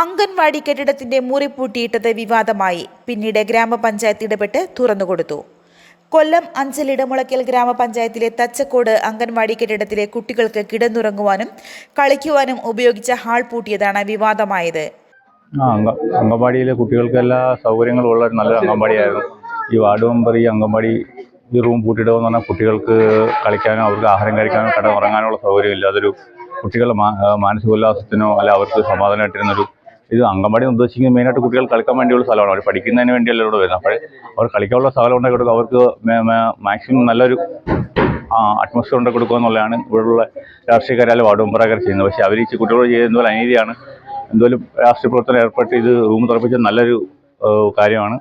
അംഗൻവാടി കെട്ടിടത്തിന്റെ മുറി പൂട്ടിയിട്ടത് വിവാദമായി. പിന്നീട് ഗ്രാമപഞ്ചായത്ത് ഇടപെട്ട് തുറന്നുകൊടുത്തു കൊല്ലം അഞ്ചൽ ഇടമുളയ്ക്കൽ ഗ്രാമപഞ്ചായത്തിലെ തച്ചക്കോട് അംഗൻവാടി കെട്ടിടത്തിലെ കുട്ടികൾക്ക് കിടന്നുറങ്ങുവാനും കളിക്കുവാനും ഉപയോഗിച്ച ഹാൾ പൂട്ടിയതാണ് വിവാദമായത്. അംഗൻവാടിയിലെ കുട്ടികൾക്ക് എല്ലാ സൗകര്യങ്ങളും ഉള്ള ഒരു അംഗൻവാടിയായിരുന്നു. ഈ വാർഡ് മെമ്പർ ഈ അംഗൻവാടി ഈ റൂം പൂട്ടിയിടുമെന്ന് പറഞ്ഞാൽ കുട്ടികൾക്ക് കളിക്കാനോ അവർക്ക് ആഹാരം കഴിക്കാനോ കട സൗകര്യമില്ല. അതൊരു കുട്ടികളുടെ മാനസിക ഉല്ലാസത്തിനോ അല്ല അവർക്ക് സമാധാനമായിട്ടിരുന്നൊരു ഇത് അംഗൻവാടി ഉദ്ദേശിക്കുന്നത് മെയിനായിട്ട് കുട്ടികൾ കളിക്കാൻ വേണ്ടിയുള്ള സ്ഥലമാണ്. അവർ പഠിക്കുന്നതിന് വേണ്ടിയല്ല ഇവിടെ വരുന്നത്. അപ്പോൾ അവർ കളിക്കാനുള്ള സ്ഥലം ഉണ്ടാക്കി കൊടുക്കുക അവർക്ക് മാക്സിമം നല്ലൊരു അറ്റ്മോസ്ഫിയർ ഉണ്ടാക്കി കൊടുക്കുക എന്നുള്ളതാണ് ഇവിടെയുള്ള രാഷ്ട്രീയക്കാരായാലും വാർഡ് മെമ്പറാകാർ ചെയ്യുന്നത്. പക്ഷേ അവർ ഈ കുട്ടികളോട് ചെയ്യുന്ന പോലെ അനീതിയാണ്. എന്തെങ്കിലും രാഷ്ട്രീയ പ്രവർത്തനം ഏർപ്പെട്ട് ഇത് റൂം തുറപ്പിച്ച നല്ലൊരു കാര്യമാണ്.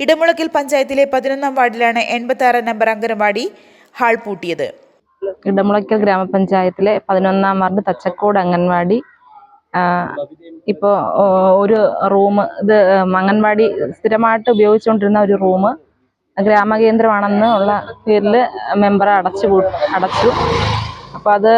ഇടമുളക്കിൽ പഞ്ചായത്തിലെ പതിനൊന്നാം വാർഡിലാണ് എൺപത്തി ആറ് നമ്പർ അംഗനവാടി ഹാൾ പൂട്ടിയത്. ഇടമുളക്കൽ ഗ്രാമപഞ്ചായത്തിലെ പതിനൊന്നാം വാർഡ് തച്ചക്കോട് അംഗൻവാടി ഇപ്പോൾ ഒരു റൂം ഇത് അംഗൻവാടി സ്ഥിരമായിട്ട് ഉപയോഗിച്ചുകൊണ്ടിരുന്ന ഒരു റൂം ഗ്രാമകേന്ദ്രമാണെന്ന് ഉള്ള പേരിൽ മെമ്പർ അടച്ചു അടച്ചു. അപ്പോൾ അത്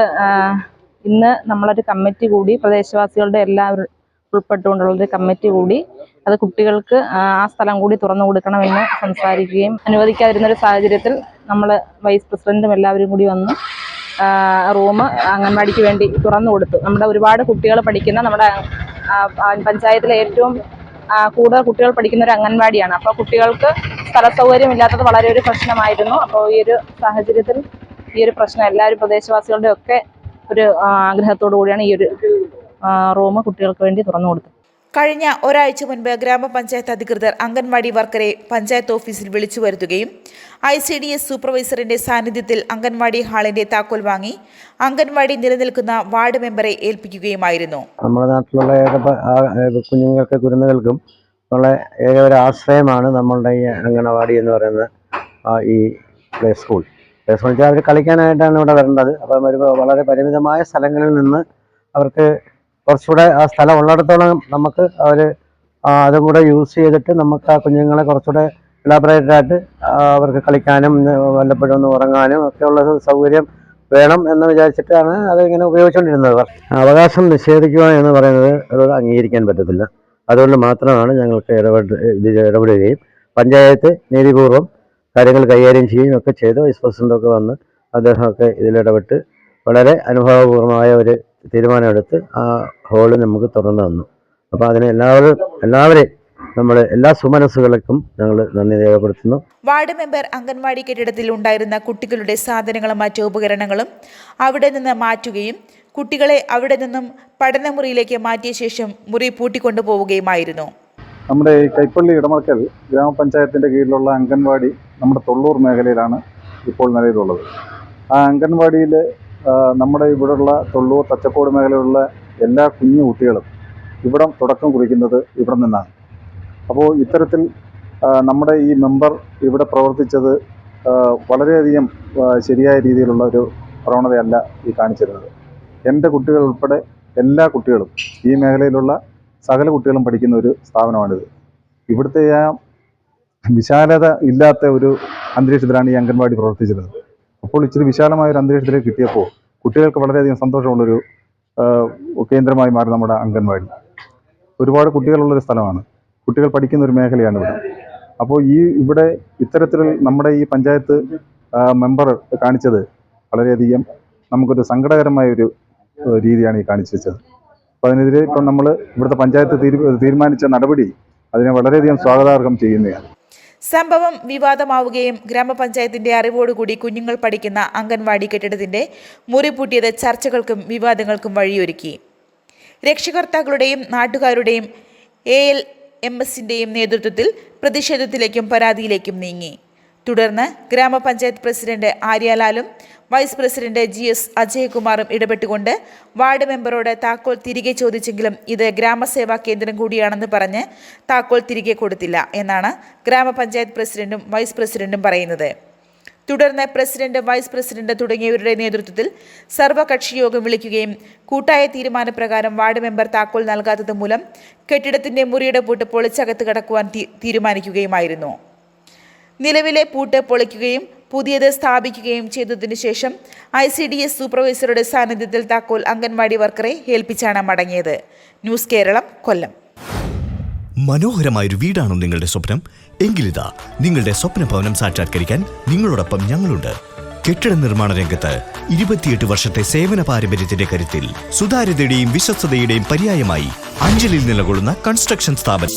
ഇന്ന് നമ്മളൊരു കമ്മിറ്റി കൂടി പ്രദേശവാസികളുടെ എല്ലാവരും ഉൾപ്പെട്ടുകൊണ്ടുള്ളൊരു കമ്മിറ്റി കൂടി അത് കുട്ടികൾക്ക് ആ ആ സ്ഥലം കൂടി തുറന്നു കൊടുക്കണമെന്ന് സംസാരിക്കുകയും അനുവദിക്കാതിരുന്ന ഒരു സാഹചര്യത്തിൽ നമ്മൾ വൈസ് പ്രസിഡന്റും എല്ലാവരും കൂടി വന്ന് റൂം അംഗൻവാടിക്ക് വേണ്ടി തുറന്നു കൊടുത്തു. നമ്മുടെ ഒരുപാട് കുട്ടികൾ പഠിക്കുന്ന നമ്മുടെ പഞ്ചായത്തിലെ ഏറ്റവും കൂടുതൽ കുട്ടികൾ പഠിക്കുന്ന ഒരു അംഗൻവാടിയാണ്. അപ്പോൾ കുട്ടികൾക്ക് സ്ഥല സൗകര്യം ഇല്ലാത്തത് വളരെ ഒരു പ്രശ്നമായിരുന്നു. അപ്പോൾ ഈ ഒരു സാഹചര്യത്തിൽ ഈ ഒരു പ്രശ്നം എല്ലാവരും പ്രദേശവാസികളുടെ ഒക്കെ ഒരു ആഗ്രഹത്തോടു കൂടിയാണ് ഈ ഒരു റൂം കുട്ടികൾക്ക് വേണ്ടി തുറന്നു കൊടുത്തത്. കഴിഞ്ഞ ഒരാഴ്ച മുൻപ് ഗ്രാമപഞ്ചായത്ത് അധികൃതർ അംഗൻവാടി വർക്കറെ പഞ്ചായത്ത് ഓഫീസിൽ വിളിച്ചു വരുത്തുകയും ഐ സി ഡി എസ് സൂപ്പർവൈസറിന്റെ സാന്നിധ്യത്തിൽ അംഗൻവാടി ഹാളിന്റെ താക്കോൽ വാങ്ങി അംഗൻവാടി നിലനിൽക്കുന്ന വാർഡ് മെമ്പറെ ഏൽപ്പിക്കുകയുമായിരുന്നു. നമ്മുടെ നാട്ടിലുള്ള കുഞ്ഞുങ്ങൾക്ക് കുരുന്നുകൾക്കും ഉള്ള ഏക ഒരു ആശ്രയമാണ് നമ്മളുടെ ഈ അങ്കണവാടി എന്ന് പറയുന്ന ഈ പ്ലേ സ്കൂൾ. പ്ലേ വെച്ചാൽ അവർ കളിക്കാനായിട്ടാണ് ഇവിടെ വരേണ്ടത്. അപ്പം വളരെ പരിമിതമായ സ്ഥലങ്ങളിൽ നിന്ന് അവർക്ക് കുറച്ചുകൂടെ ആ സ്ഥലം ഉള്ളിടത്തോളം നമുക്ക് അവർ അതും കൂടെ യൂസ് ചെയ്തിട്ട് നമുക്ക് ആ കുഞ്ഞുങ്ങളെ കുറച്ചുകൂടെ ഇലാബറേറ്റഡ് ആയിട്ട് അവർക്ക് കളിക്കാനും വല്ലപ്പോഴും ഒന്ന് ഉറങ്ങാനും ഒക്കെയുള്ള സൗകര്യം വേണം എന്ന് വിചാരിച്ചിട്ടാണ് അതിങ്ങനെ ഉപയോഗിച്ചുകൊണ്ടിരുന്നത് അവകാശം നിഷേധിക്കുക എന്ന് പറയുന്നത് അതോട് അംഗീകരിക്കാൻ പറ്റത്തില്ല. അതുകൊണ്ട് മാത്രമാണ് ഞങ്ങൾക്ക് ഇടപെട്ട് ഇത് ഇടപെടുകയും പഞ്ചായത്ത് നീതിപൂർവം കാര്യങ്ങൾ കൈകാര്യം ചെയ്യുകയും ഒക്കെ ചെയ്ത് വൈസ് പ്രസിഡന്റൊക്കെ വന്ന് അദ്ദേഹമൊക്കെ ഇതിലിടപെട്ട് വളരെ അനുഭവപൂർവമായ ഒരു തീരുമാനമെടുത്ത് ആ ഹോൾ നമുക്ക് തുറന്നു തന്നു. അപ്പോൾ അതിന് എല്ലാവരും എല്ലാവരെയും നമ്മൾ എല്ലാ സുമനസ്സുകൾക്കും ഞങ്ങൾ നന്ദി രേഖപ്പെടുത്തുന്നു. വാർഡ് മെമ്പർ അംഗൻവാടി കെട്ടിടത്തിൽ ഉണ്ടായിരുന്ന കുട്ടികളുടെ സാധനങ്ങളും മറ്റു ഉപകരണങ്ങളും അവിടെ നിന്ന് മാറ്റുകയും കുട്ടികളെ അവിടെ നിന്നും പഠനമുറിയിലേക്ക് മാറ്റിയ ശേഷം മുറി പൂട്ടിക്കൊണ്ടുപോവുകയുമായിരുന്നു നമ്മുടെ ഈ കൈപ്പള്ളി ഇടമക്കൽ ഗ്രാമപഞ്ചായത്തിന്റെ കീഴിലുള്ള അംഗൻവാടി നമ്മുടെ തൊള്ളൂർ മേഖലയിലാണ് ഇപ്പോൾ നിലവിലുള്ളത്. ആ അംഗൻവാടിയിൽ നമ്മുടെ ഇവിടെയുള്ള തൊള്ളൂർ തച്ചക്കോട് മേഖലയിലുള്ള എല്ലാ കുഞ്ഞു കുട്ടികളും ഇവിടം തുടക്കം കുറിക്കുന്നത് ഇവിടെ നിന്നാണ്. അപ്പോൾ ഇത്തരത്തിൽ നമ്മുടെ ഈ മെമ്പർ ഇവിടെ പ്രവർത്തിച്ചത് വളരെയധികം ശരിയായ രീതിയിലുള്ള ഒരു പ്രവണതയല്ല ഈ കാണിച്ചിരുന്നത്. എന്റെ കുട്ടികൾ ഉൾപ്പെടെ എല്ലാ കുട്ടികളും ഈ മേഖലയിലുള്ള സകല കുട്ടികളും പഠിക്കുന്ന ഒരു സ്ഥാപനമാണിത്. ഇവിടുത്തെ ആ വിശാലത ഇല്ലാത്ത ഒരു അന്തരീക്ഷത്തിലാണ് ഈ അംഗൻവാടി പ്രവർത്തിച്ചിരുന്നത്. അപ്പോൾ ഇച്ചിരി വിശാലമായ ഒരു അന്തരീക്ഷത്തിലേക്ക് കിട്ടിയപ്പോൾ കുട്ടികൾക്ക് വളരെയധികം സന്തോഷമുള്ളൊരു കേന്ദ്രമായി മാറി നമ്മുടെ അംഗൻവാടി. ഒരുപാട് കുട്ടികളുള്ളൊരു സ്ഥലമാണ്. കുട്ടികൾ പഠിക്കുന്ന ഒരു മേഖലയാണ് ഇവിടെ. അപ്പോൾ ഈ ഇവിടെ ഇത്തരത്തിൽ നമ്മുടെ ഈ പഞ്ചായത്ത് മെമ്പർ കാണിച്ചത് വളരെയധികം നമുക്കൊരു സങ്കടകരമായ ഒരു രീതിയാണ് ഈ കാണിച്ചു വെച്ചത് അപ്പോൾ അതിനെതിരെ ഇപ്പം നമ്മൾ ഇവിടുത്തെ പഞ്ചായത്ത് തീരുമാനിച്ച നടപടി അതിനെ വളരെയധികം സ്വാഗതാർഹം ചെയ്യുന്നതാണ്. സംഭവം വിവാദമാവുകയും ഗ്രാമപഞ്ചായത്തിന്റെ അറിവോടുകൂടി കുഞ്ഞുങ്ങൾ പഠിക്കുന്ന അംഗൻവാടി കെട്ടിടത്തിന്റെ മുറി പൂട്ടിയത് ചർച്ചകൾക്കും വിവാദങ്ങൾക്കും വഴിയൊരുക്കി. രക്ഷകർത്താക്കളുടെയും നാട്ടുകാരുടെയും എ എൽ എം എസിന്റെയും നേതൃത്വത്തിൽ പ്രതിഷേധത്തിലേക്കും പരാതിയിലേക്കും നീങ്ങി. തുടർന്ന് ഗ്രാമപഞ്ചായത്ത് പ്രസിഡന്റ് ആര്യലാലും വൈസ് പ്രസിഡന്റ് ജി എസ് അജയകുമാറും ഇടപെട്ടുകൊണ്ട് വാർഡ് മെമ്പറോട് താക്കോൽ തിരികെ ചോദിച്ചെങ്കിലും ഇത് ഗ്രാമസേവാ കേന്ദ്രം കൂടിയാണെന്ന് പറഞ്ഞ് താക്കോൽ തിരികെ കൊടുത്തില്ല എന്നാണ് ഗ്രാമപഞ്ചായത്ത് പ്രസിഡന്റും വൈസ് പ്രസിഡന്റും പറയുന്നത്. തുടർന്ന് പ്രസിഡന്റ് വൈസ് പ്രസിഡന്റ് തുടങ്ങിയവരുടെ നേതൃത്വത്തിൽ സർവകക്ഷി യോഗം വിളിക്കുകയും കൂട്ടായ തീരുമാനപ്രകാരം വാർഡ് മെമ്പർ താക്കോൽ നൽകാത്തത് മൂലം കെട്ടിടത്തിന്റെ മുറിയുടെ പൂട്ട് പൊളിച്ചകത്ത് കടക്കുവാൻ തീരുമാനിക്കുകയുമായിരുന്നു. നിലവിലെ പൂട്ട് പൊളിക്കുകയും പുതിയത് സ്ഥാപിക്കുകയും ചെയ്തതിനു ശേഷം ഐ സി ഡി എസ് സൂപ്പർവൈസറുടെ സാന്നിധ്യത്തിൽ താക്കോൽ അംഗൻവാടി വർക്കറെ ഏൽപ്പിച്ചാണ് മടങ്ങിയത്. ന്യൂസ് കേരളം കൊല്ലം. മനോഹരമായൊരു വീടാണോ നിങ്ങളുടെ സ്വപ്നം. എങ്കിലിതാ നിങ്ങളുടെ സ്വപ്ന ഭവനം സാക്ഷാത്കരിക്കാൻ നിങ്ങളോടൊപ്പം ഞങ്ങളുണ്ട്. കെട്ടിട നിർമ്മാണ രംഗത്ത് ഇരുപത്തിയെട്ട് വർഷത്തെ സേവന പാരമ്പര്യത്തിന്റെ കരുത്തിൽ സുതാര്യതയുടെയും വിശ്വസ്തതയുടെയും പര്യായമായി അഞ്ചലിൽ നിലകൊള്ളുന്ന കൺസ്ട്രക്ഷൻ സ്ഥാപനം.